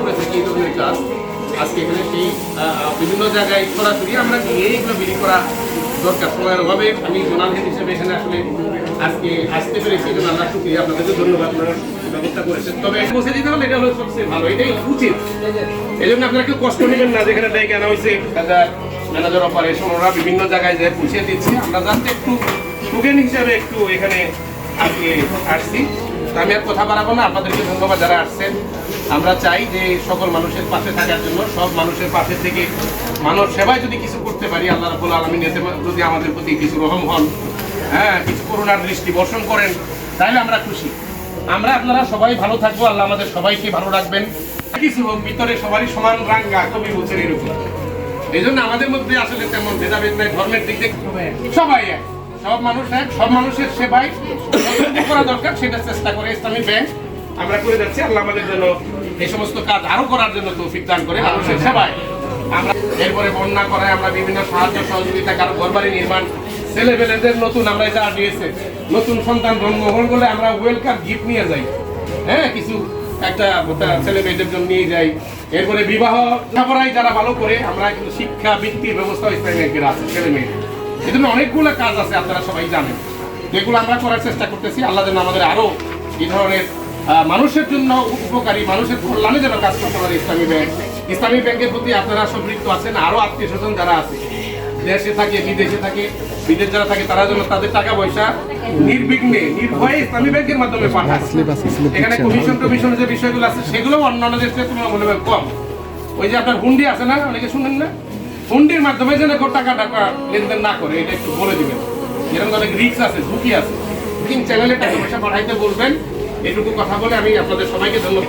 করে থাকি এই ধরনের আজকে এখানে সেই বিভিন্ন জায়গায় সরাসরি আমরা গিয়ে বিলি করা দরকার। সময়ের অভাবে আমি হিসেবে এখানে আসলে আজকে আসতে পেরেছি জন্য আপনাদেরকে ধন্যবাদ, আপনারা কষ্ট না, যেখানে বিভিন্ন জায়গায় দিচ্ছে। আমরা জানতে একটু হিসাবে একটু এখানে আজকে আসছি। আমি আর কথা বাড়াবো না। আপনাদেরকে ধন্যবাদ যারা আসছেন। আমরা চাই যে সকল মানুষের পাশে থাকার জন্য, সব মানুষের পাশে থেকে মানব সেবায় যদি কিছু করতে পারি, আল্লাহ রাবুল আলমিন এতে যদি আমাদের প্রতি কিছু রহম হন হ্যাঁ কিছু করুণার দৃষ্টি বর্ষণ করেন তাহলে আমরা খুশি। আমরা আপনারা সবাই ভালো থাকব, আল্লাহ আমাদের সবাইকে ভালো রাখবেন। কিছু হোক, ভিতরে সবারই সমান রাঙ্গা, কবি বলছেন এরকম। এই জন্য আমাদের মধ্যে আসলে তেমন ভেদাভেদ নাই, ধর্মের দিক থেকে সবাই এক। সব মানুষ এক, সব মানুষের যতটুকু করা দরকার সেটা চেষ্টা করে ইসলামী ব্যাংক। আমরা করে যাচ্ছি, আল্লাহ আমাদের জন্য এই সমস্ত কাজ আরও করার জন্য তৌফিক দান করে মানুষের সেবায়। আমরা এরপরে বন্যা করায় আমরা বিভিন্ন সাহায্য সহযোগিতা কারও ঘরবাড়ি নির্মাণ ছেলেবেলেদের নতুন আমরা এটা দিয়েছে। নতুন সন্তান জন্মগ্রহণ করলে আমরা ওয়েলকাম গিফট নিয়ে যাই। হ্যাঁ কিছু একটা ছেলে মেয়েদের জন্য নিয়ে যাই। এরপরে বিবাহ যারা ভালো করে, আমরা কিন্তু শিক্ষা, বৃত্তির ব্যবস্থা ইসলামী আছে, ছেলে মেয়ে এই জন্য অনেকগুলো কাজ আছে আপনারা সবাই জানেন। যেগুলো আমরা করার চেষ্টা করতেছি আল্লাহ যেন আমাদের আরও এই ধরনের মানুষের জন্য উপকারী মানুষের কল্যাণে যেন কাজ করতে পারে ইসলামী ব্যাংক। ইসলামী ব্যাংকের প্রতি আপনারা সম্পৃক্ত আছেন আরও আত্মীয় স্বজন যারা আছে দেশে থাকে বিদেশে থাকে বিদেশ যারা থাকে তারা যেন তাদের টাকা পয়সা নির্বিঘ্নে নির্ভয়ে ইসলামী ব্যাংকের মাধ্যমে পাঠায়। এখানে কমিশন টমিশন যে বিষয়গুলো আছে সেগুলো অন্যান্য দেশের তুলনায় মনে হয় কম। ওই যে আপনার হুন্ডি আছে না অনেকে শুনেন না? হুন্ডির মাধ্যমে যেন টাকা টাকা লেনদেন না করে, এটা একটু বলে দিবেন। এরকম অনেক রিক্স আছে, ঝুঁকি আছে। বুকিং চ্যানেলে টাকা পয়সা পাঠাইতে বলবেন, এটুকু কথা বলে আমি আপনাদের সবাইকে ধন্যবাদ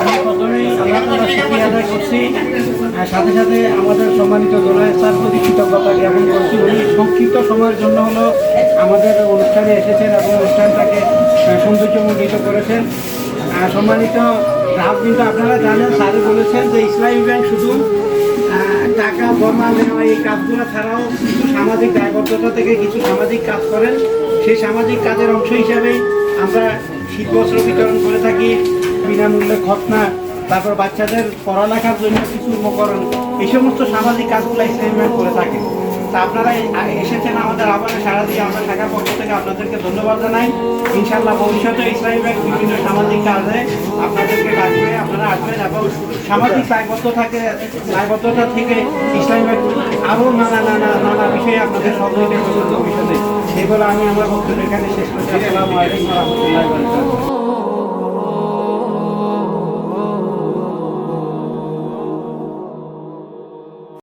আমি প্রথমেই করছি সাথে সাথে আমাদের সম্মানিত জোনায় স্যার প্রতি কৃতজ্ঞতা জ্ঞাপন করছি উনি সংক্ষিপ্ত সময়ের জন্য হলো আমাদের অনুষ্ঠানে এসেছেন এবং অনুষ্ঠানটাকে সৌন্দর্যমণ্ডিত করেছেন সম্মানিত কিন্তু আপনারা জানেন স্যারে বলেছেন যে ইসলামী ব্যাংক শুধু টাকা জমা নেওয়া এই কাজগুলো ছাড়াও কিছু সামাজিক দায়বদ্ধতা থেকে কিছু সামাজিক কাজ করেন। সেই সামাজিক কাজের অংশ হিসাবেই আমরা শীতবস্ত্র বিতরণ করে থাকি, বিনামূল্যে খতনা তারপর বাচ্চাদের পড়ালেখার জন্য কিছু উপকরণ, এই সমস্ত সামাজিক কাজগুলো ইসলামী ব্যাংক করে থাকে। আপনারা এসেছেন আমাদের আহ্বানে সারা দিয়ে আমরা শাখার পক্ষ থেকে আপনাদেরকে ধন্যবাদ জানাই। ইনশাআল্লাহ ভবিষ্যতে ইসলামী ব্যাংক বিভিন্ন সামাজিক কাজে আপনাদেরকে ডাকবে আপনারা আসবেন এবং সামাজিক দায়বদ্ধতাকে দায়বদ্ধতা থেকে ইসলামী ব্যাংক আরও নানা নানা নানা বিষয়ে আপনাদের সহযোগিতা করবে ভবিষ্যতে। সেগুলো আমি আমার বক্তব্য এখানে শেষ করছি। আসসালামু আলাইকুম রহমতুল্লাহ